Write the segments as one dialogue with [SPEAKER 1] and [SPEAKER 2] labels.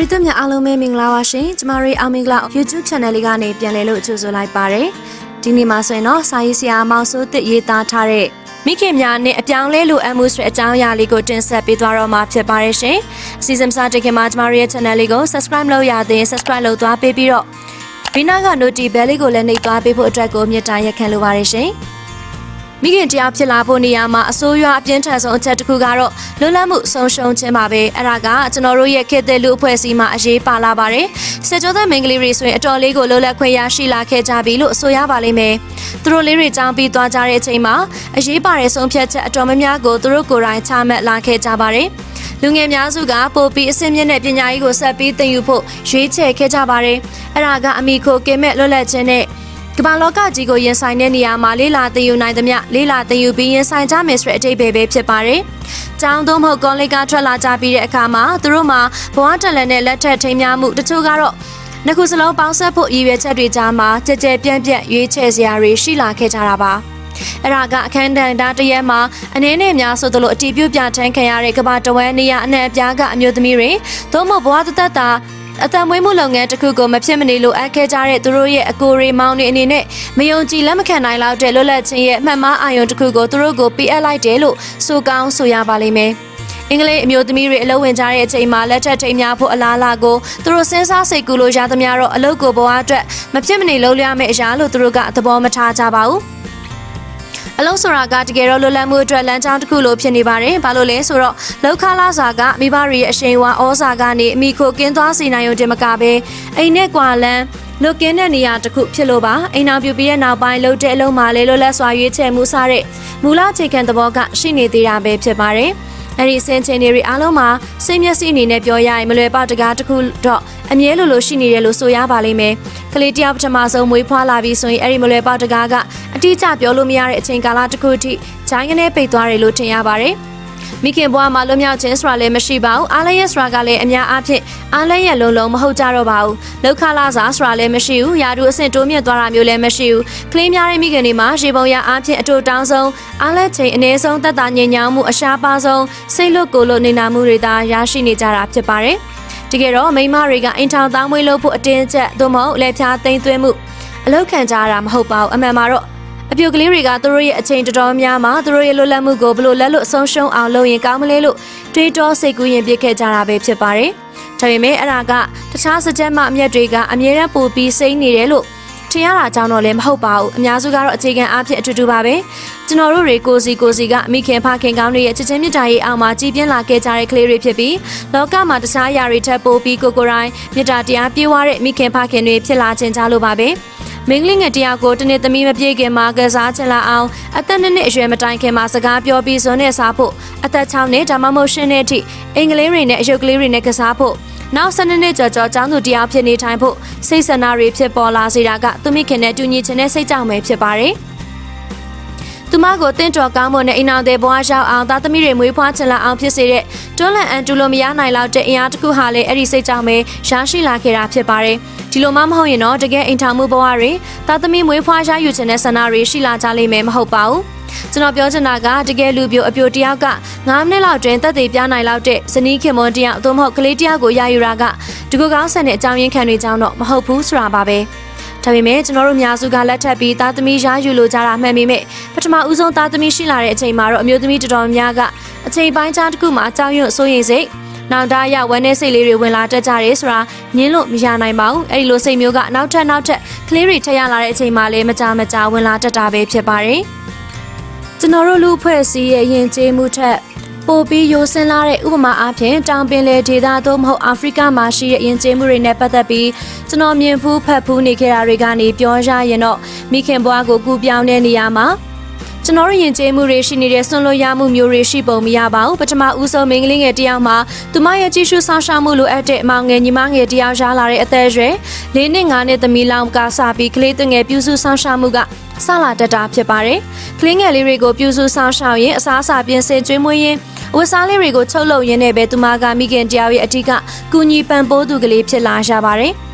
[SPEAKER 1] ရိသတ်များအားလုံးပဲမင်္ဂလာပါရှင်ကျမတို့အောင်မင်္ဂလာ YouTube Channel လေးကနေပြန်လည်လို့ကြိုဆိုလိုက်ပါတယ်ဒီနေ့မှာဆိုရင်တော့စာရေးဆရာမောင်စိုးတစ်ရေးသားထားတဲ့မိခင်များနဲ့အပြောင်းလဲလိုအပ်မှုဆိုတဲ့အကြောင်းအရာလေးကိုတင်ဆက်ပေးသွားတော့မှာဖြစ်ပါတယ်ရှင်အစီအစဉ်စတင်ခင်မှာကျမတို့ရဲ့ channel လေးကို subscribe လုပ်ရသေးရင် subscribe လုပ်သွားပေးပြီးတော့ဒီနားက noti bell လေးကိုလည်းနှိပ်သွားပေးဖို့အတွက်ကိုမြတ်တာရက်ခံလိုပါတယ်ရှင် မိခင်တရားဖြစ်လာဖို့နေရာမှာအစိုးရအပြင်းထန်ဆုံးအချက်တစ်ခုကတော့လွတ်လပ်မှုဆုံးရှုံးခြင်းပါပဲအဲ့ဒါကကျွန်တော်တို့ရဲ့ခေတ်သစ်လူအဖွဲ့အစည်းမှာအရေးပါလာပါတယ်စစ်ကြောတဲ့မိန်းကလေးတွေဆိုရင်အတော်လေးကိုလွတ်လပ်ခွင့်ရရှိလာခဲ့ကြပြီလို့ဆိုရပါလိမ့်မယ်သူတို့လေးတွေကြောင်းပြီးသွားကြတဲ့အချိန်မှာအရေးပါတဲ့ဆုံးဖြတ်ချက်အတော်များများကိုသူတို့ကိုယ်တိုင်ချမှတ်လာခဲ့ကြပါတယ်လူငယ်များစုကပို့ပြီးအစင်းမြင့်တဲ့ပညာရေးကိုဆက်ပြီးသင်ယူဖို့ရွေးချယ်ခဲ့ကြပါတယ်အဲ့ဒါကအမိခိုကင်းမဲ့လွတ်လပ်ခြင်းနဲ့ ကမ္ဘာလောကကြီးကိုရင်ဆိုင်တဲ့နေရာမှာလေးလာသင်ယူနိုင်သမျှလေးလာသင်ယူပြီးရင်ဆိုင်ကြမယ်ဆိုတဲ့အတိတ်ပဲဖြစ်ပါတယ်။ကျောင်းသုံးဖို့ကောလိပ်ကထွက်လာကြပြီးတဲ့အခါမှာသူတို့မှာဘဝတလန်နဲ့လက်ထက်ထိမ်းများမှုတချို့ကတော့နှစ်ခုစလုံးပေါင်းဆက်ဖို့ရည်ရွယ်ချက်တွေကြားမှာကြကြပြန့်ပြန့်ရွေးချယ်စရာတွေရှိလာခဲ့ကြတာပါ။အဲ့ဒါကအခန်းတန်တာတရက်မှာအနေနဲ့များဆိုသလိုအတီးပြုတ်ပြထန်းခံရတဲ့ကမ္ဘာတဝဲနေရအနှံ့အပြားကအမျိုးသမီးတွေသို့မဟုတ်ဘဝတသက်တာ အတံမွေးမှုလုပ်ငန်းတစ်ခုကိုမဖြစ်မနေလိုအပ်ခဲ့ကြတဲ့သူတို့ရဲ့အကိုရီမောင်တွေအနေနဲ့မယုံကြည်လက်မခံနိုင်လောက်တဲ့လွတ်လပ်ခြင်းရဲ့အမှတ်မှားအာရုံတစ်ခုကိုသူတို့ကိုပေးအပ်လိုက်တယ်လို့ဆိုကောင်းဆိုရပါလိမ့်မယ်။အင်္ဂလိပ်အမျိုးသမီးတွေအလုပ်ဝင်ကြတဲ့အချိန်မှာလက်ထက်ထိမ်းများဖို့အလားအလာကိုသူတို့စဉ်းစားစိတ်ကူးလို့ရသမျှတော့အလုပ်ကိုဘဝအတွက်မဖြစ်မနေလုပ်ရမယ့်အရာလို့သူတို့ကသဘောမထားကြပါဘူး။ အလုံးဆိုတာကတကယ်တော့လွတ်လပ်မှုအတွက်လမ်းကြောင်းတစ်ခုလိုဖြစ်နေပါတယ်။ဘာလို့လဲဆိုတော့လောက်ခလာစာကမိဘတွေရဲ့အရှိန်ဝါဩဇာကနေအမိခိုကင်းသွားစေနိုင်ရုံတင်မကပဲအိမ်နဲ့ကွာလန်းလွတ်ကင်းတဲ့နေရာတစ်ခုဖြစ်လို့ပါအိမ်နောက်ပြပြီးတဲ့နောက်ပိုင်းလှုပ်တဲ့အလုံးမှာလေလွတ်လပ်စွာရွေးချယ်မှုစတဲ့မူလအခြေခံသဘောကရှိနေသေးတာပဲဖြစ်ပါတယ်။ အဲ့ဒီစင်ချင်တွေအားလုံးမှာစိတ်မျက်စိအနေနဲ့ပြောရရင်မလွယ်ပေါက်တကားတစ်ခုတော့အမြဲလိုလိုရှိနေတယ်လို့ဆိုရပါလိမ့်မယ်။ကလေးတယောက်ပထမဆုံးမွေးဖွားလာပြီးဆိုရင်အဲ့ဒီမလွယ်ပေါက်တကားကအတိအကျပြောလို့မရတဲ့အချိန်ကာလတစ်ခုအထိဂျိုင်းကနေပိတ်သွားတယ်လို့ထင်ရပါတယ်။ မိခင်ဘွားမှာလွတ်မြောက်ခြင်းဆိုတာလည်းမရှိပါဘူးအားလည်းရဲ့ဆိုတာကလည်းအများအားဖြင့်အားလည်းရဲ့လုံးလုံးမဟုတ်ကြတော့ပါဘူးလောက်ခလာစားဆိုတာလည်းမရှိဘူးယာတူအဆင့်တိုးမြင့်သွားတာမျိုးလည်းမရှိဘူးကလေးများတဲ့မိခင်တွေမှာရေပုံရအားဖြင့်အတူတောင်းဆုံးအားလည်းချိန်အနည်းဆုံးတက်တာညင်ညောင်းမှုအရှားပါဆုံးစိတ်လွတ်ကိုယ်လွတ်နေနာမှုတွေသာရရှိနေကြတာဖြစ်ပါတယ်တကယ်တော့မိန်းမတွေကအိမ်ထောင်သားမွေးလို့ဖို့အတင်းကျပ်သို့မဟုတ်လက်ဖြားသိမ်းသွင်းမှုအလောက်ခံကြရတာမဟုတ်ပါဘူးအမှန်မှာတော့ အပြိုကလေးတွေကသူတို့ရဲ့အချိန်တော်တော်များများသူတို့ရဲ့လွတ်လပ်မှုကိုဘလို့လက်လို့အဆုံးရှုံးအောင်လုပ်ရင်ကောင်းမလဲလို့တွေးတောစိတ်ကူးရင်ပြစ်ခဲ့ကြတာပဲဖြစ်ပါတယ်။ဒါပေမဲ့အဲ့ဒါကတခြားစကြက်မအမျက်တွေကအမြဲတမ်းပိုပြီးစိမ့်နေတယ်လို့ထင်ရတာကြောင့်တော့လည်းမဟုတ်ပါဘူးအများစုကတော့အခြေခံအားဖြင့်အတူတူပါပဲကျွန်တော်တို့တွေကိုစီကိုစီကအမိခင်ဖခင်ကောင်းတွေရဲ့ချစ်ချင်းမြတ်တာရေးအောင်မှာကြည်ပြင်းလာခဲ့ကြတဲ့ကလေးတွေဖြစ်ပြီးလောကမှာတခြားအရာတွေထပ်ပိုပြီးကိုကိုရိုင်းမြတ်တာတရားပြေးွားတဲ့မိခင်ဖခင်တွေဖြစ်လာခြင်းကြလို့ပါပဲ မင်းကလေးငယ်တယောက်ကိုတနေ့သမီးမပြေခင်မှာကစားချင်လာအောင်အသက်နှစ်နှစ်အရွယ်မတိုင်ခင်မှာစကားပြောပြီးစွန်းနဲ့စားဖို့အသက်6နှစ်ဒါမှမဟုတ်10နှစ်အထိအင်္ဂလိပ်တွေနဲ့အယုတ်ကလေးတွေနဲ့ကစားဖို့နောက်12နှစ်ကျော်ကျော်ကျောင်းသူတရားဖြစ်နေထိုင်ဖို့စိတ်ဆန္ဒတွေဖြစ်ပေါ်လာစေတာကသူမိခင်နဲ့တူညီခြင်းနဲ့စိတ်ကြောင့်ပဲဖြစ်ပါတယ်။ သူမကိုတင့်တော်ကောင်းမွန်တဲ့အိမ်အောင်တဲ့ဘွားရောက်အောင်သားသမီးတွေမွေးဖွားချင်လာအောင်ဖြစ်စေတဲ့တွန်းလန့်အန်တူလိုမရနိုင်လောက်တဲ့အင်အားတစ်ခုဟာလည်းအဲ့ဒီစိတ်ကြောင့်ပဲရရှိလာခဲ့တာဖြစ်ပါတယ်။ဒီလိုမှမဟုတ်ရင်တော့တကယ်အိမ်ထောင်မှုဘဝတွေသားသမီးမွေးဖွားရယူခြင်းတဲ့ဆန္ဒတွေရှိလာကြလိမ့်မယ်မဟုတ်ပါဘူး။ကျွန်တော်ပြောချင်တာကတကယ်လူပြိုအပြိုတယောက်က9မိနစ်လောက်တွင်တက်သေးပြနိုင်လောက်တဲ့ဇနီးခင်မွန်တယောက်သို့မဟုတ်ကလေးတယောက်ကိုရယူတာကဒီကိုကောင်းဆန်တဲ့အကြောင်းရင်းခံတွေကြောင့်တော့မဟုတ်ဘူးဆိုတာပါပဲ။ ဒါပေမဲ့ကျွန်တော်တို့များစုကလက်ထပ်ပြီးသားသမီးရယူလိုကြတာမှန်ပေမဲ့ပထမဦးဆုံးသားသမီးရှိလာတဲ့အချိန်မှာတော့အမျိုးသမီးတော်တော်များကအချိန်ပိုင်းခြားတစ်ခုမှာအကြောင်းရွံ့စိုးရိမ်စိတ်နောက်သားရဝမ်းနေစိတ်လေးတွေဝင်လာတတ်ကြတယ်ဆိုတာညင်းလို့မရနိုင်ပါဘူးအဲ့ဒီလိုစိတ်မျိုးကနောက်ထပ်နောက်ထပ်ကလေးတွေထက်ရလာတဲ့အချိန်မှာလည်းမကြမကြာဝင်လာတတ်တာပဲဖြစ်ပါတယ်ကျွန်တော်တို့လူဖွဲ့စည်းရဲ့ယဉ်ကျေးမှုထက် ပိုပြီးရိုးစင်းလာတဲ့ဥပမာအားဖြင့်တောင်ပင်လယ်ဒေသသို့မဟုတ်အာဖရိကမှာရှိတဲ့ယဉ်ကျေးမှုတွေနဲ့ပတ်သက်ပြီးကျွန်တော်မြင်ဖူးဖတ်ဖူးနေခဲ့တာတွေကနေပြောရရင်တော့မိခင်ဘွားကိုကူပြောင်းတဲ့နေရာမှာ ကျွန်တော်တို့ယဉ်ကျေးမှုတွေရှိနေတဲ့ဆွန်လွတ်ရမှုမျိုးတွေရှိပုံမရပါဘူးပထမဦးဆုံးမိန်းကလေးငယ်တယောက်မှာသူမရဲ့ကြည့်ရှုဆောင်ရှားမှုလိုအပ်တဲ့အမောင်ငယ်ညီမငယ်တယောက်ရလာတဲ့အသက်အရွယ်၄နှစ်၅နှစ်သမီးလောင်ကစားပြီးကလေးငယ်ပြုစုဆောင်ရှားမှုကဆလာတတာဖြစ်ပါတယ်ကလေးငယ်လေးတွေကိုပြုစုဆောင်ရှောက်ရင်အစားအစာပြင်ဆင်ကျွေးမွေးရင်ဝတ်စားလေးတွေကိုချုပ်လုပ်ရင်းနဲ့ပဲသူမကမိခင်တရားရဲ့အထက်ကကူညီပံ့ပိုးသူကလေးဖြစ်လာရပါတယ်။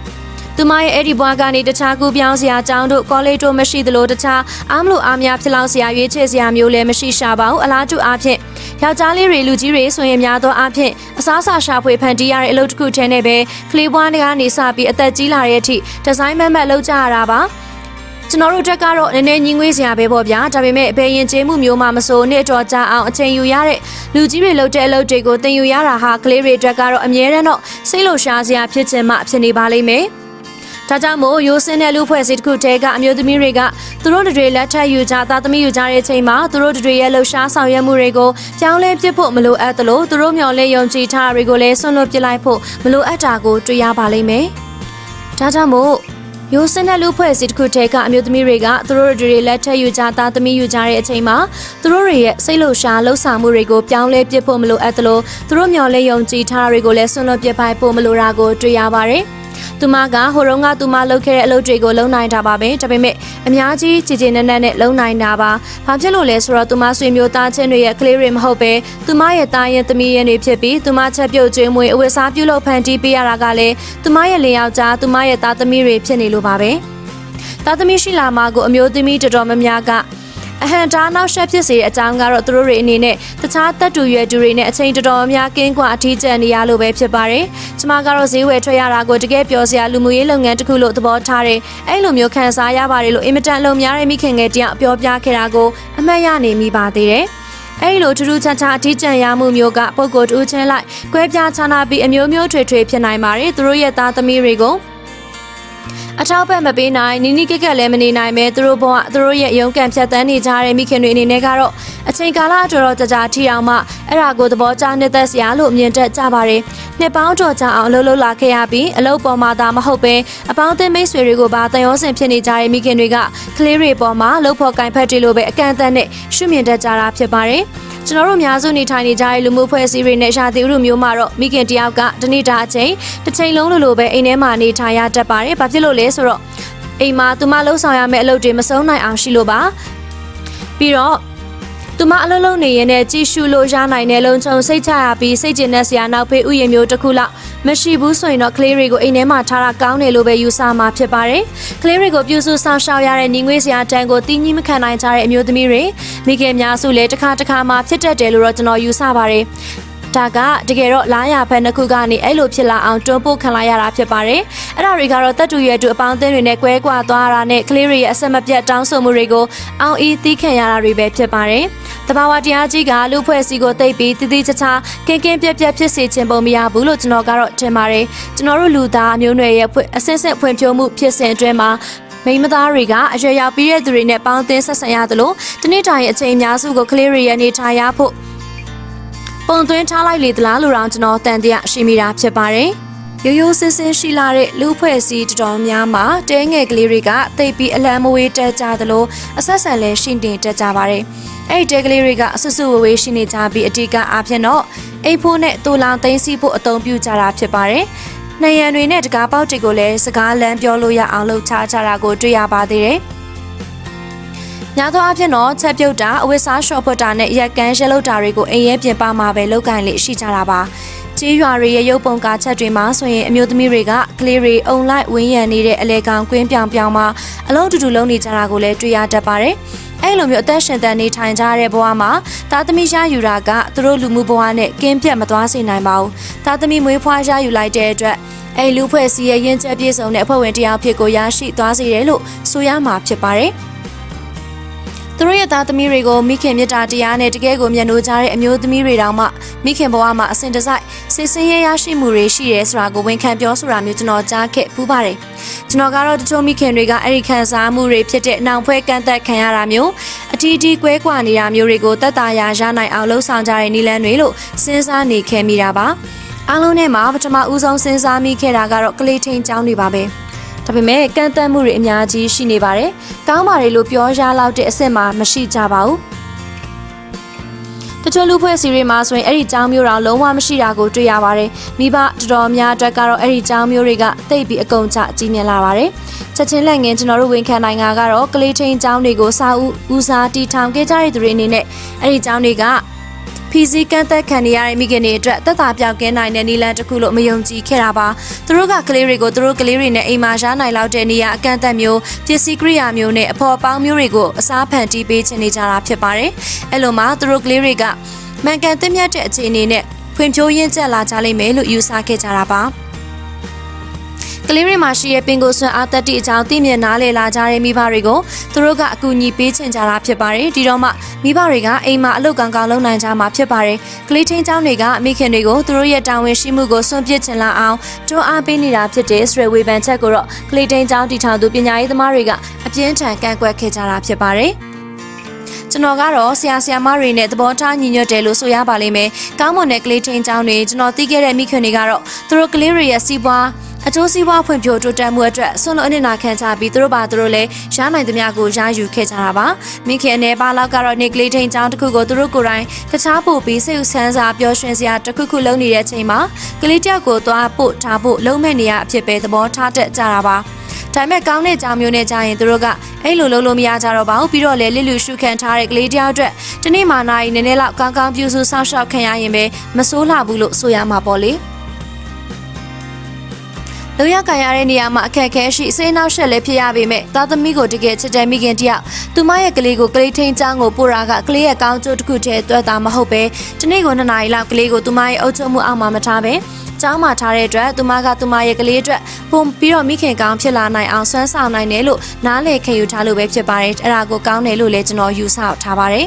[SPEAKER 1] သူမရဲ့အဲ့ဒီဘွားကနေတခြားကူပြောင်းစရာအကြောင်းတို့ကောလိပ်တို့မရှိသလိုတခြားအားမလို့အားများဖြစ်လောက်စရာရွေးချယ်စရာမျိုးလည်းမရှိရှာပါဘူးအလားတူအားဖြင့်ရယောက်ျားလေးတွေလူကြီးတွေဆိုရင်များသောအားဖြင့်အစားအစာရှာဖွေဖန်တီးရတဲ့အလုပ်တစ်ခုထဲနဲ့ပဲကလေးပွားတွေကနေစပြီးအသက်ကြီးလာတဲ့အထိဒီဇိုင်းမတ်မတ်လုပ်ကြရတာပါကျွန်တော်တို့တက်ကတော့နည်းနည်းညင်းငွေးစရာပဲပေါ့ဗျာဒါပေမဲ့ဘယ်ရင်ကျေးမှုမျိုးမှမစိုးနှစ်တော်ကြာအောင်အချိန်ယူရတဲ့လူကြီးတွေလုပ်တဲ့အလုပ်တွေကိုသင်ယူရတာဟာကလေးတွေအတွက်ကတော့အမြဲတမ်းတော့စိတ်လှရှားစရာဖြစ်ချင်မှဖြစ်နေပါလိမ့်မယ် ဒါကြောင့်မို့ရိုးစင်းတဲ့လူဖွဲ့စည်းတစ်ခုတည်းကအမျိုးသမီးတွေကသူတို့တွေလက်ထပ်ယူကြသားသမီးယူကြတဲ့အချိန်မှာသူတို့တွေရဲ့လှူရှားဆောင်ရွက်မှုတွေကိုကြောင်းလဲပစ်ဖို့မလိုအပ်သလိုသူတို့မျှော်လင့်ယုံကြည်ထားတာတွေကိုလည်းဆွန့်လွတ်ပစ်လိုက်ဖို့မလိုအပ်တာကိုတွေ့ရပါလိမ့်မယ်။ဒါကြောင့်မို့ရိုးစင်းတဲ့လူဖွဲ့စည်းတစ်ခုတည်းကအမျိုးသမီးတွေကသူတို့တွေလက်ထပ်ယူကြသားသမီးယူကြတဲ့အချိန်မှာသူတို့တွေရဲ့စိတ်လှရှားလှုပ်ဆောင်မှုတွေကိုပြောင်းလဲပစ်ဖို့မလိုအပ်သလိုသူတို့မျှော်လင့်ယုံကြည်ထားတာတွေကိုလည်းဆွန့်လွတ်ပစ်ပိုက်ဖို့မလိုတာကိုတွေ့ရပါတယ်။ သူမကဟိုတုန်းကသူမလုပ်ခဲ့တဲ့အလုပ်တွေကိုလုံနိုင်တာပါပဲဒါပေမဲ့အများကြီးကြည်ကြည်နက်နက်နဲ့လုံနိုင်တာပါဘာဖြစ်လို့လဲဆိုတော့သူမဆွေမျိုးသားချင်းတွေရဲ့ကလေးတွေမဟုတ်ပဲသူမရဲ့သားရဲ့သမီးရဲ့တွေဖြစ်ပြီးသူမချက်ပြုတ်ကျွေးမွေးအဝတ်စားပြုလုပ်ဖန်တီးပေးရတာကလည်းသူမရဲ့လင်ယောက်ျားသူမရဲ့သားသမီးတွေဖြစ်နေလို့ပါပဲသားသမီးရှိလာမှကိုအမျိုးသမီးတော်တော်များများက အဟံတားနောက်ဆက်ဖြစ်စေတဲ့အကြောင်းကတော့သူတို့တွေအနေနဲ့တခြားတပ်တူရွယ်တူတွေနဲ့အချိန်တော်တော်များကင်းကွာအထီးကျန်နေရလို့ပဲဖြစ်ပါတယ်။ကျမကတော့ဈေးဝယ်ထွက်ရတာကိုတကယ်ပြောစရာလူမှုရေးလုပ်ငန်းတစ်ခုလို့သဘောထားတယ်။အဲ့လိုမျိုးခံစားရပါတယ်လို့အင်မတန်လုံများတဲ့မိခင်ငယ်တယောက်ပြောပြခဲ့တာကိုအမှတ်ရနေမိပါသေးတယ်။အဲ့လိုထူးထူးခြားခြားအထီးကျန်ရမှုမျိုးကပုံကိုယ်တူးချင်းလိုက်ကွဲပြားခြားနာပြီးအမျိုးမျိုးထွေထွေဖြစ်နိုင်ပါတယ်သူတို့ရဲ့သားသမီးတွေကို အထောက်ပံ့မပေးနိုင်နီနီကက်ကက်လည်းမနေနိုင်ပဲသူတို့ဘဝသူတို့ရဲ့ရုံးကန်ဖြတ်တန်းနေကြတဲ့မိခင်တွေအနေနဲ့ကတော့အချိန်ကာလအတော်တော်ကြာကြာထီအောင်မှအဲ့ဒါကိုသဘောကျနှစ်သက်စရာလို့မြင်တတ်ကြပါတယ်။နှစ်ပေါင်းတော်ကြာအောင်အလုပ်လုပ်လာခဲ့ရပြီးအလုပ်ပေါ်မှာသာမဟုတ်ပဲအပေါင်းအသင်းမိတ်ဆွေတွေကိုပါတန်ရောစင်ဖြစ်နေကြတဲ့မိခင်တွေကကလေးတွေပေါ်မှာလှုပ်ဖို့ကင်ဖက်တွေလိုပဲအကန့်အသတ်နဲ့ရှုမြင်တတ်ကြတာဖြစ်ပါတယ်။ ကျွန်တော်တို့အများစုနေထိုင်နေကြတဲ့လူမှုဖွဲ့စည်းတွေနဲ့ရှာသေးဥမျိုးမှာတော့မိခင်တယောက်ကတနေ့တာအချိန်တစ်ချိန်လုံးလိုလိုပဲအိမ်ထဲမှာနေထိုင်ရတတ်ပါတယ်။ဘာဖြစ်လို့လဲဆိုတော့အိမ်မှာသူမလှုပ်ဆောင်ရမယ့်အလုပ်တွေမဆုံးနိုင်အောင်ရှိလို့ပါ။ပြီးတော့သူမအလုံးလုံးနေရင်လည်းကြည်ရှုလို့ရနိုင်တဲ့လုံခြုံစိတ်ချရပြီးစိတ်ကျဉ်တဲ့ဆရာနောက်ဖေးဥယျာဉ်မျိုးတစ်ခုလောက် မရှိဘူးဆိုရင်တော့ကလေးတွေကိုအိမ်ထဲမှာထားတာကောင်းတယ်လို့ပဲယူဆမှာဖြစ်ပါတယ်။ကလေးတွေကိုပြုစုဆောင်ရှောက်ရတဲ့ညီငွေဆရာတန်းကိုတင်းကြီးမခံနိုင်ကြတဲ့အမျိုးသမီးတွေမိခင်များစုလည်းတစ်ခါတစ်ခါမှဖြစ်တတ်တယ်လို့တော့ကျွန်တော်ယူဆပါတယ်။ ဒါကတကယ်တော့လာရဖက်နှစ်ခုကနေအဲ့လိုဖြစ်လာအောင်တွန်းပို့ခံလိုက်ရတာဖြစ်ပါတယ်။အဲ့ဒါတွေကတော့တက်တူရွယ်တူအပေါင်းအသင်းတွေနဲ့ကွဲကွာသွားတာနဲ့ကလေးတွေရဲ့အဆက်မပြတ်တောင်းဆိုမှုတွေကိုအောင်အီးသိခံရတာတွေပဲဖြစ်ပါတယ်။တဘာဝတရားကြီးကလူဖွဲ့စည်းကိုတိတ်ပြီးတည်တည်ချာချာကင်းကင်းပြက်ပြက်ဖြစ်စေခြင်းပုံမရဘူးလို့ကျွန်တော်ကတော့ထင်ပါတယ်။ကျွန်တော်တို့လူသားမျိုးနွယ်ရဲ့အဆင့်ဆင့်ဖွံ့ဖြိုးမှုဖြစ်စဉ်အတွင်းမှာမိမသားတွေကအရွယ်ရောက်ပြီးတဲ့သူတွေနဲ့ပေါင်းသင်းဆက်ဆံရသလိုတနေ့တိုင်းအချိန်အများစုကိုကလေးတွေရဲ့နေထိုင်ရဖို့ ပုံသွင်းထားလိုက်လေသလားလို့တော့ကျွန်တော်တန်တရားရှိမိတာဖြစ်ပါတယ်။ရိုးရိုးစင်းစင်းရှိလာတဲ့လူဖွဲ့စည်းတော်တော်များမှာတဲငယ်ကလေးတွေကတိတ်ပြီးအလံမဝေးတက်ကြသလိုအဆက်ဆက်လည်းရှင်းတင်တက်ကြပါတယ်။အဲ့ဒီတဲကလေးတွေကအဆဆူဝေးရှိနေကြပြီးအတိကအားဖြင့်တော့အိတ်ဖိုးနဲ့တူလောင်သိမ်းစီဖို့အသုံးပြုကြတာဖြစ်ပါတယ်။နှံရံတွေနဲ့တကားပေါက်တွေကိုလည်းစကားလမ်းပြောလို့ရအောင်လှုပ်ချကြတာကိုတွေ့ရပါသေးတယ်။ ညာသောအဖြစ်တော့ချက်ပြုတ်တာအဝတ်စားရှော့ဖွတ်တာနဲ့ရက်ကန်းရှဲလုပ်တာတွေကိုအိမ်ရဲပြင်ပမှာပဲလုပ်ကင်လေးရှိကြတာပါကျေးရွာတွေရဲ့ရုပ်ပုံကားချက်တွေမှာဆိုရင်အမျိုးသမီးတွေကကလေးတွေအုံလိုက်ဝင်းရံနေတဲ့အလဲကောင်ကွင်းပြောင်ပြောင်မှာအလုံးတူတူလုံးနေကြတာကိုလည်းတွေ့ရတတ်ပါတယ်အဲ့လိုမျိုးအသက်ရှင်တန်နေထိုင်ကြတဲ့ဘဝမှာသားသမီးရယူတာကသူတို့လူမှုဘဝနဲ့ကင်းပြတ်မသွားစေနိုင်ပါဘူးသားသမီးမွေးဖွားရယူလိုက်တဲ့အတွက်အဲ့လူဖွဲ့စည်းရဲ့ရင်ကျက်ပြေဆုံးတဲ့အဖွဲ့ဝင်တရားဖြစ်ကိုရရှိသွားစေတယ်လို့ဆိုရမှာဖြစ်ပါတယ် သူတို့ရဲ့သားသမီးတွေကိုမိခင်မြတ်တာတရားနဲ့တကယ်ကိုမျက်နှိုးကြတဲ့အမျိုးသမီးတွေတောင်မှမိခင်ဘဝမှာအစဉ်တစိုက်စစ်စင်းရဲရရှိမှုတွေရှိရဲဆိုတာကိုဝန်ခံပြောဆိုတာမျိုးကျွန်တော်ကြားခဲ့ပူးပါတယ်ကျွန်တော်ကတော့တချို့မိခင်တွေကအဲ့ဒီခံစားမှုတွေဖြစ်တဲ့နောင်ဖွဲကန့်သက်ခံရတာမျိုးအထီးထီးကွဲကွာနေတာမျိုးတွေကိုတတ်တာရာရနိုင်အောင်လှုံ့ဆော်ကြတဲ့နီလန်းတွေလို့စဉ်းစားနေခဲ့မိတာပါအားလုံးထဲမှာပထမဦးဆုံးစဉ်းစားမိခဲ့တာကတော့ကလေးထိန်ကျောင်းတွေပါပဲ။ ဒါပေမဲ့ကန့်သတ်မှုတွေအများကြီးရှိနေပါတယ်။ကောင်းပါတယ်လို့ပြောရလောက်တဲ့အဆင့်မှာမရှိကြပါဘူး။တချို့လူဖွဲ့စီတွေမှာဆိုရင်အဲ့ဒီကြောင်းမျိုးတော်လုံးဝမရှိတာကိုတွေ့ရပါတယ်။မိဘတော်တော်များအတွက်ကတော့အဲ့ဒီကြောင်းမျိုးတွေကတိတ်ပြီးအကုန်ချကြီးမြင်လာပါတယ်။ချက်ချင်းလက်ငင်းကျွန်တော်တို့ဝန်ခံနိုင်တာကတော့ကလေးချင်းကြောင်းတွေကိုစာအုပ်ဦးစားတီထောင်ခဲ့ကြတဲ့သူတွေအနေနဲ့အဲ့ဒီကြောင်းတွေက ဖီစီကန့်သက်ခံနေရတဲ့မိခင်တွေအတွက်သက်သာပြောက်ကင်းနိုင်တဲ့နီလန်တစ်ခုလို့မယုံကြည်ခဲ့တာပါသူတို့ကကလေးတွေကိုသူတို့ကလေးတွေနဲ့အိမ်မှာရှားနိုင်လောက်တဲ့နေရာအကန့်အသတ်မျိုးပစ္စည်းကိရိယာမျိုးနဲ့အဖော်ပေါင်းမျိုးတွေကိုအစားဖန်တီးပေးချင်နေကြတာဖြစ်ပါတယ်အဲ့လိုမှသူတို့ကလေးတွေကမှန်ကန်သင့်မြတ်တဲ့အခြေအနေနဲ့ဖွံ့ဖြိုးရင်းကျက်လာကြလိမ့်မယ်လို့ယူဆခဲ့ကြတာပါ ကလေးတွေမှာရှိတဲ့ပင်ကိုယ်ဆွမ်းအားတက်တိအကြောင်းသိမြင်နားလည်လာကြတဲ့မိဘတွေကိုသူတို့ကအကူအညီပေးချင်ကြတာဖြစ်ပါတယ်ဒီတော့မှမိဘတွေကအိမ်မှာအလုပ်ကောင်းကောင်းလုပ်နိုင်ကြမှာဖြစ်ပါတယ်ကလေးချင်းကျောင်းတွေကမိခင်တွေကိုသူတို့ရဲ့တာဝန်ရှိမှုကိုစွန့်ပစ်ချင်လာအောင်တွန်းအားပေးနေတာဖြစ်တဲ့ဆိုရယ်ဝေဖန်ချက်ကိုတော့ကလေးချင်းကျောင်းတည်ထောင်သူပညာရေးသမားတွေကအပြင်းထန်ကန့်ကွက်ခဲ့ကြတာဖြစ်ပါတယ်ကျွန်တော်ကတော့ဆရာဆရာမတွေနဲ့သဘောထားညီညွတ်တယ်လို့ဆိုရပါလိမ့်မယ်။ကောင်းမွန်တဲ့ကလေးထင်းချောင်းတွေကျွန်တော်သိခဲ့တဲ့မိခင်တွေကတော့သူတို့ကလေးတွေရဲ့စီးပွား အကျိုးစီးပွားဖွံ့ဖြိုးတိုးတက်မှုအတွက်ဆွမ်းလို့အနစ်နာခံကြပြီးသူတို့ပါသူတို့လည်းရနိုင်သမျှကိုရယူခဲ့ကြတာပါမိခင်အနေပါလောက်ကတော့နေကလေးထိန်ချောင်းတစ်ခုကိုသူတို့ကိုယ်တိုင်တခြားပို့ပြီးစိတ်ဆန်းစာပျော်ရွှင်စရာတစ်ခုခုလုပ်နေတဲ့အချိန်မှာကလေးတယောက်ကိုသွားပို့ထားဖို့လုံးမဲ့နေရအဖြစ်ပဲသဘောထားတတ်ကြတာပါဒါပေမဲ့ကောင်းတဲ့ကြောင်မျိုးနဲ့ကြာရင်သူတို့ကအဲ့လိုလုပ်လို့မရကြတော့ပါဘူးပြီးတော့လေလစ်လူရှုခံထားတဲ့ကလေးတယောက်အတွက်တနေ့မှနိုင်နည်းနည်းလောက်ကောင်းကောင်းပြုစုစောင့်ရှောက်ခံရရင်ပဲမဆိုးလှဘူးလို့ဆိုရမှာပေါ့လေ လူရကန်ရတဲ့နေရာမှာအခက်အခဲရှိစိတ်နှောက်ရှက်လည်းဖြစ်ရပေမဲ့သားသမီးကိုတကယ်ချစ်တဲ့မိခင်တယောက်သူမရဲ့ကလေးကိုကလေးထိန်ချောင်းကိုပို့တာကကလေးရဲ့ကောင်းကျိုးတစ်ခုတည်းတွေ့တာမဟုတ်ပဲဒီနေ့ကိုနှစ်နာရီလောက်ကလေးကိုသူမရဲ့အုပ်ချုပ်မှုအောက်မှာမထားပဲကျောင်းမှာထားတဲ့အတွက်သူမကသူမရဲ့ကလေးအတွက်ပုံပြီးတော့မိခင်ကောင်းဖြစ်လာနိုင်အောင်ဆွမ်းဆောင်နိုင်တယ်လို့နားလည်ခံယူထားလို့ပဲဖြစ်ပါတယ်အဲ့ဒါကိုကောင်းတယ်လို့လည်းကျွန်တော်ယူဆထားပါတယ်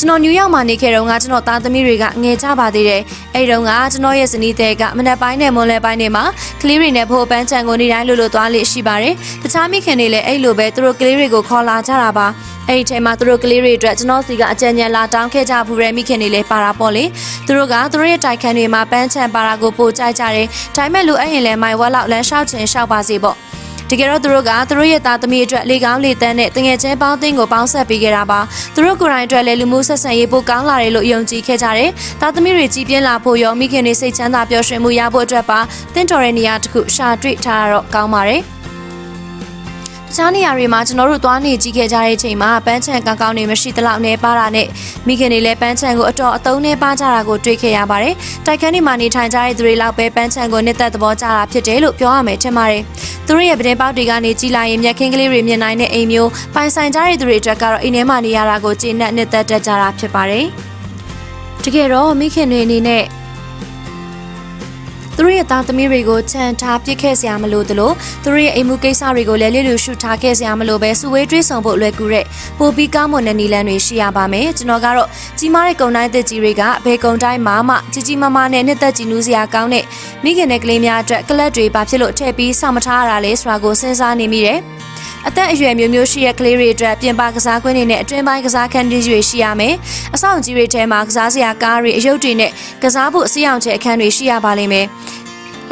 [SPEAKER 1] ကျွန်တော်နယူးယောက်မှာနေခဲ့တော့ကကျွန်တော်သားသမီးတွေကငယ်ကြပါသေးတယ်။အဲဒီတော့ကကျွန်တော်ရဲ့ဇနီးတဲ့ကမနက်ပိုင်းနဲ့မွန်လယ်ပိုင်းတွေမှာကလေးတွေနဲ့ဖိုးပန်းချန်ကိုနေတိုင်းလို့လို့သွားလေရှိပါတယ်။တခြားမိခင်တွေလည်းအဲ့လိုပဲသူတို့ကလေးတွေကိုခေါ်လာကြတာပါ။အဲ့ဒီထဲမှာသူတို့ကလေးတွေအတွက်ကျွန်တော်စီကအကြံဉာဏ်လာတောင်းခဲ့ကြဘူးတဲ့မိခင်တွေလည်းပါတာပေါ့လေ။သူတို့ကသူတို့ရဲ့တိုက်ခန်းတွေမှာပန်းချန်ပါတာကိုပို့ကြိုက်ကြတယ်။ဒါပေမဲ့လူအဲ့ရင်လည်းမိုင်ဝက်လောက်လမ်းလျှောက်ချင်လျှောက်ပါစေပေါ့။ တကယ်တော့သူတို့ကသူတို့ရဲ့သားသမီးအတွက်လေကောင်းလေတန်းနဲ့တငယ်ချင်းပေါင်းသင်းကိုပေါင်းဆက်ပေးခဲ့တာပါသူတို့ကိုယ်တိုင်အတွက်လည်းလူမှုဆက်ဆံရေးပိုကောင်းလာတယ်လို့ယုံကြည်ခဲ့ကြတယ်သားသမီးတွေကြီးပြင်းလာဖို့ရောမိခင်တွေစိတ်ချမ်းသာပျော်ရွှင်မှုရဖို့အတွက်ပါတင့်တော်တဲ့နေရာတစ်ခုရှာတွေ့ထားတော့ကောင်းပါတယ် တခြားနေရာတွေမှာကျွန်တော်တို့သွားနေကြည့်ခဲ့ကြတဲ့အချိန်မှာပန်းချံကောင်းကောင်းနေမရှိသလောက်နဲ့ပါတာနဲ့မိခင်တွေလည်းပန်းချံကိုအတော်အသုံးနဲ့ပါကြတာကိုတွေ့ခဲ့ရပါတယ်။တိုက်ခန်းတွေမှာနေထိုင်ကြတဲ့သူတွေလောက်ပဲပန်းချံကိုနှစ်သက်သဘောကြတာဖြစ်တယ်လို့ပြောရမယ်ထင်ပါတယ်။သူတို့ရဲ့ပဒင်းပေါက်တွေကနေကြီးလာရင်မြက်ခင်းကလေးတွေမြင်နိုင်တဲ့အိမ်မျိုးပိုင်ဆိုင်ကြတဲ့သူတွေအတွက်ကတော့အိမ်ထဲမှာနေရတာကိုကျေနပ်နှစ်သက်တတ်ကြတာဖြစ်ပါတယ်။တကယ်တော့မိခင်တွေအနေနဲ့ သူတို့ရဲ့သားသမီးတွေကိုချန်ထားပစ်ခဲ့စရာမလိုသလိုသူတို့ရဲ့အိမ်မှုကိစ္စတွေကိုလည်းလစ်လူရှုထားခဲ့စရာမလိုပဲစုဝေးတွေးဆောင်ဖို့လွယ်ကူတဲ့ပိုပြီးကောင်းမွန်တဲ့နည်းလမ်းတွေရှိရပါမယ်ကျွန်တော်ကတော့ကြီးမားတဲ့ကုံတိုင်းသက်ကြီးတွေကဘယ်ကုံတိုင်းမှာမှကြီးကြီးမားမားနဲ့နှစ်သက်ကြည်နူးစရာကောင်းတဲ့မိခင်တဲ့ကလေးများအတွက်ကလပ်တွေဘာဖြစ်လို့ထည့်ပြီးစောင့်မထားရတာလဲဆိုတာကိုစဉ်းစားနေမိတယ် အသက်အရွယ်မျိုးမျိုးရှိတဲ့ကလေးတွေအတွက်ပြင်ပကစားကွင်းတွေနဲ့အတွင်းပိုင်းကစားခန်းတွေရှိရမယ်။အဆောင်ကြီးတွေထဲမှာကစားစရာကားတွေအယုတ်တွေနဲ့ကစားဖို့အစည်းအောင်ချဲအခန်းတွေရှိရပါလိမ့်မယ်။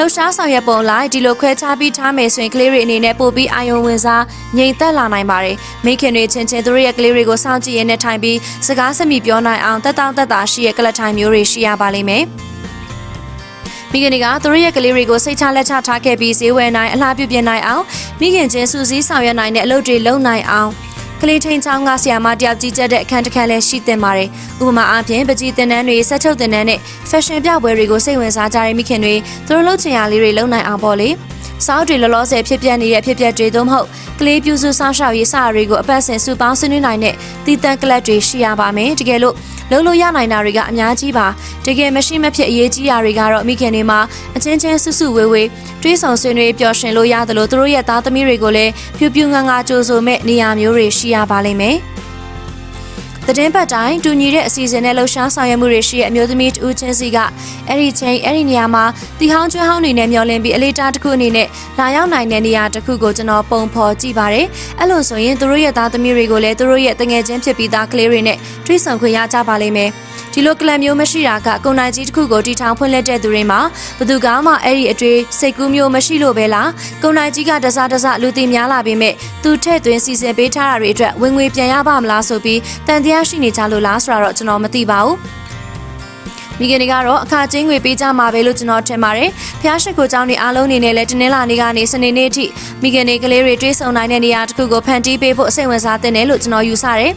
[SPEAKER 1] လှူရှားဆောင်ရွက်ပုံလိုက်ဒီလိုခွဲခြားပြီးထားမယ်ဆိုရင်ကလေးတွေအနေနဲ့ပို့ပြီးအာယုံဝင်စားငြိမ်သက်လာနိုင်ပါတယ်မိခင်တွေချင်းချင်းသူတို့ရဲ့ကလေးတွေကိုစောင့်ကြည့်ရင်းနဲ့ထိုင်ပြီးစကားစမိပြောနိုင်အောင်တက်တောင့်တက်တာရှိရဲ့ကလထိုင်မျိုးတွေရှိရပါလိမ့်မယ် မိခင်တွေကသူတို့ရဲ့ကလေးတွေကိုစိတ်ချလက်ချထားခဲ့ပြီးဈေးဝယ်နိုင်အလှပြုပြင်နိုင်အောင်မိခင်ချင်းစူးစီးဆောင်ရွက်နိုင်တဲ့အလုပ်တွေလုပ်နိုင်အောင်ကလေးထိန်ချောင်းကဆီယာမတယောက်ကြီးကြတဲ့အခန်းတစ်ခန်းလည်းရှိတင်ပါတယ်။ဥပမာအားဖြင့်ပကြီးတင်တန်းတွေဆက်ချုပ်တင်တန်းနဲ့ fashion ပြပွဲတွေကိုစိတ်ဝင်စားကြတဲ့မိခင်တွေသူတို့လုပ်ချင်ရလေးတွေလုပ်နိုင်အောင်ပေါ့လေ။ စောက်တွေလောလောဆယ်ဖြစ်ပြနေတဲ့ဖြစ်ပျက်တွေသို့မဟုတ်ကလေးပြုစုဆောင်ရှောက်ရေးစရာတွေကိုအပတ်စဉ်စုပေါင်းဆွေးနွေးနိုင်တဲ့တည်တံ့ကလပ်တွေရှိရပါမယ်။တကယ်လို့လုံးလို့ရနိုင်တာတွေကအများကြီးပါတကယ်မရှိမဖြစ်အရေးကြီးတာတွေကတော့မိခင်တွေမှာအချင်းချင်းဆွဆွဝေးဝေးတွေးဆောင်ဆွေးနွေးပျော်ရွှင်လို့ရတယ်လို့သူတို့ရဲ့သားသမီးတွေကိုလည်းဖြူဖြူငါငါကြိုးဆိုမဲ့နေရာမျိုးတွေရှိရပါလိမ့်မယ် သတင်းပတ်တိုင်းတူညီတဲ့အစီအစဉ်နဲ့လှူရှားဆောင်ရွက်မှုတွေရှိတဲ့အမျိုးသမီးတူချင်းစီကအဲ့ဒီချိန်အဲ့ဒီနေရာမှာတီဟောင်းကျွန်းဟောင်းတွေနဲ့မျောလင်းပြီးအလေးထားတစ်ခုအနေနဲ့လာရောက်နိုင်တဲ့နေရာတစ်ခုကိုကျွန်တော်ပုံဖော်ကြည့်ပါတယ်။အဲ့လိုဆိုရင်သူတို့ရဲ့သားသမီးတွေကိုလည်းသူတို့ရဲ့တငယ်ချင်းဖြစ်ပြီးသားကလေးတွေနဲ့တွေးဆောင်ခွင့်ရကြပါလိမ့်မယ်။ ဒီလိုကလပ်မျိုးမရှိတာကကုန်နိုင်ကြီးတစ်ခုကိုတီထောင်ဖွင့်လက်တဲ့သူတွေမှာဘသူကမှအဲ့ဒီအတွေ့စိတ်ကူးမျိုးမရှိလို့ပဲလားကုန်နိုင်ကြီးကတစားတစားလူသိများလာပေမဲ့သူထဲ့သွင်းစီစဉ်ပေးထားတာတွေအတွက်ဝင်ငွေပြန်ရပါမလားဆိုပြီးတန်တရားရှိနေကြလို့လားဆိုတော့ကျွန်တော်မသိပါဘူး မိခင်တွေကတော့အခကျင်းငွေပေးကြမှာပဲလို့ကျွန်တော်ထင်ပါတယ်ဖျားရှိခိုကျောင်းတွေအားလုံးအနေနဲ့လည်းတနင်္လာနေ့ကနေစနေနေ့အထိမိခင်တွေကလေးတွေတွေးဆုံနိုင်တဲ့နေရာတစ်ခုကိုဖန်တီးပေးဖို့စိတ်ဝင်စားသင့်တယ်လို့ကျွန်တော်ယူဆတယ်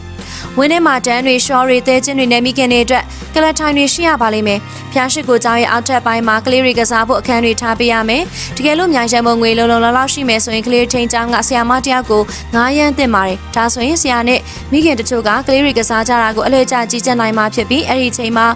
[SPEAKER 1] ဝင်းထဲမှာတန်းတွေရှော့တွေသဲချင်းတွေနဲ့မိခင်တွေအတွက်ကလထိုင်တွေရှိရပါလိမ့်မယ်ဖျားရှိကိုကြောင်းရဲ့အောက်ထပ်ပိုင်းမှာကလေးတွေကစားဖို့အခန်းတွေထားပေးရမယ်။တကယ်လို့မြိုင်ရံမုံငွေလုံလုံလောက်လောက်ရှိမယ်ဆိုရင်ကလေးထိန်ကြောင်းကဆရာမတယောက်ကိုငားရမ်းတင်ပါတယ်။ဒါဆိုရင်ဆရာနဲ့မိခင်တို့ကကလေးတွေကစားကြတာကိုအလဲကျကြီးကျက်နိုင်မှာဖြစ်ပြီးအဲ့ဒီချိန်မှာ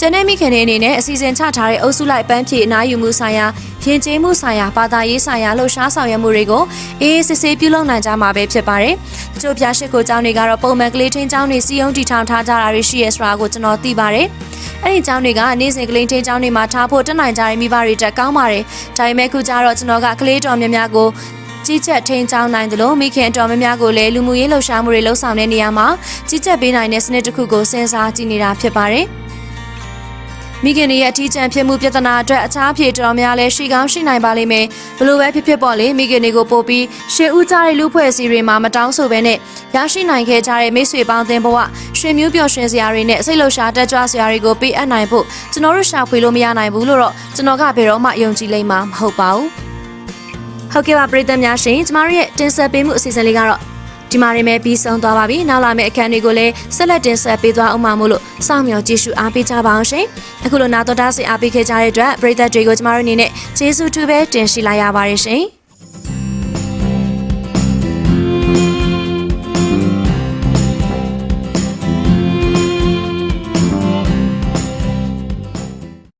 [SPEAKER 1] ကျန်တဲ့မိခင်တွေအနေနဲ့အစီအစဉ်ချထားတဲ့အုပ်စုလိုက်ပန်းဖြေအနားယူမှုဆိုင်ရာရင်ကျေးမှုဆိုင်ရာဘာသာရေးဆိုင်ရာလှုပ်ရှားဆောင်ရွက်မှုတွေကိုအေးအေးဆေးဆေးပြုလုပ်နိုင်ကြမှာပဲဖြစ်ပါတယ်။တချို့ပြရှိခိုးကျောင်းတွေကတော့ပုံမှန်ကလေးထင်းကျောင်းတွေစီယုံတီထောင်ထားကြတာတွေရှိရဲဆိုတာကိုကျွန်တော်သိပါတယ်။အဲ့ဒီကျောင်းတွေကနေ့စဉ်ကလေးထင်းကျောင်းတွေမှာထားဖို့တက်နိုင်ကြတဲ့မိဘတွေတက်ကောင်းပါတယ်။ဒါပေမဲ့ခုကျတော့ကျွန်တော်ကကလေးတော်များများကိုကြီးကြပ်ထိန်းချောင်းနိုင်တယ်လို့မိခင်အတော်များများကိုလည်းလူမှုရေးလှုပ်ရှားမှုတွေလှုပ်ဆောင်တဲ့နေရာမှာကြီးကြပ်ပေးနိုင်တဲ့စနစ်တစ်ခုကိုစဉ်းစားကြည့်နေတာဖြစ်ပါတယ်။ မိခင်တွေရဲ့အထီးကျန်ဖြစ်မှုပြဿနာအတွက်အခြားဖြေတော်များလဲရှိကောင်းရှိနိုင်ပါလိမ့်မယ်ဘလို့ပဲဖြစ်ဖြစ်ပေါ့လေမိခင်တွေကိုပို့ပြီးရှေ့ဦးကြတဲ့လူဖွဲ့စည်းတွေမှာမတောင်းဆိုဘဲနဲ့ရရှိနိုင်ခဲ့ကြတဲ့မိတ်ဆွေပေါင်းသင်းဘဝရွှေမျိုးပျော်ရွှင်စရာတွေနဲ့စိတ်လှုပ်ရှားတက်ကြွစရာတွေကိုပေးအပ်နိုင်ဖို့ကျွန်တော်တို့ရှာဖွေလို့မရနိုင်ဘူးလို့တော့ကျွန်တော်ကဘယ်တော့မှယုံကြည်လိမ့်မှာမဟုတ်ပါဘူးဟုတ်ကဲ့ပါပရိသတ်များရှင်ကျမတို့ရဲ့တင်ဆက်ပေးမှုအစီအစဉ်လေးကတော့ ဒီမှာရင်ပဲပြီးဆုံးသွားပါပြီနောက်လာမယ့်အခန်းတွေကိုလည်းဆက်လက်တင်ဆက်ပေးသွားအောင်ပါမို့လို့စောင့်မျှော်ကြည့်ရှုအားပေးကြပါအောင်ရှင်အခုလိုနာတော်တားစီအားပေးခဲ့ကြတဲ့အတွက်ပရိသတ်တွေကိုကျမတို့အနေနဲ့ကျေးဇူးတူပဲတင်ရှိလိုက်ရပါတယ်ရှင်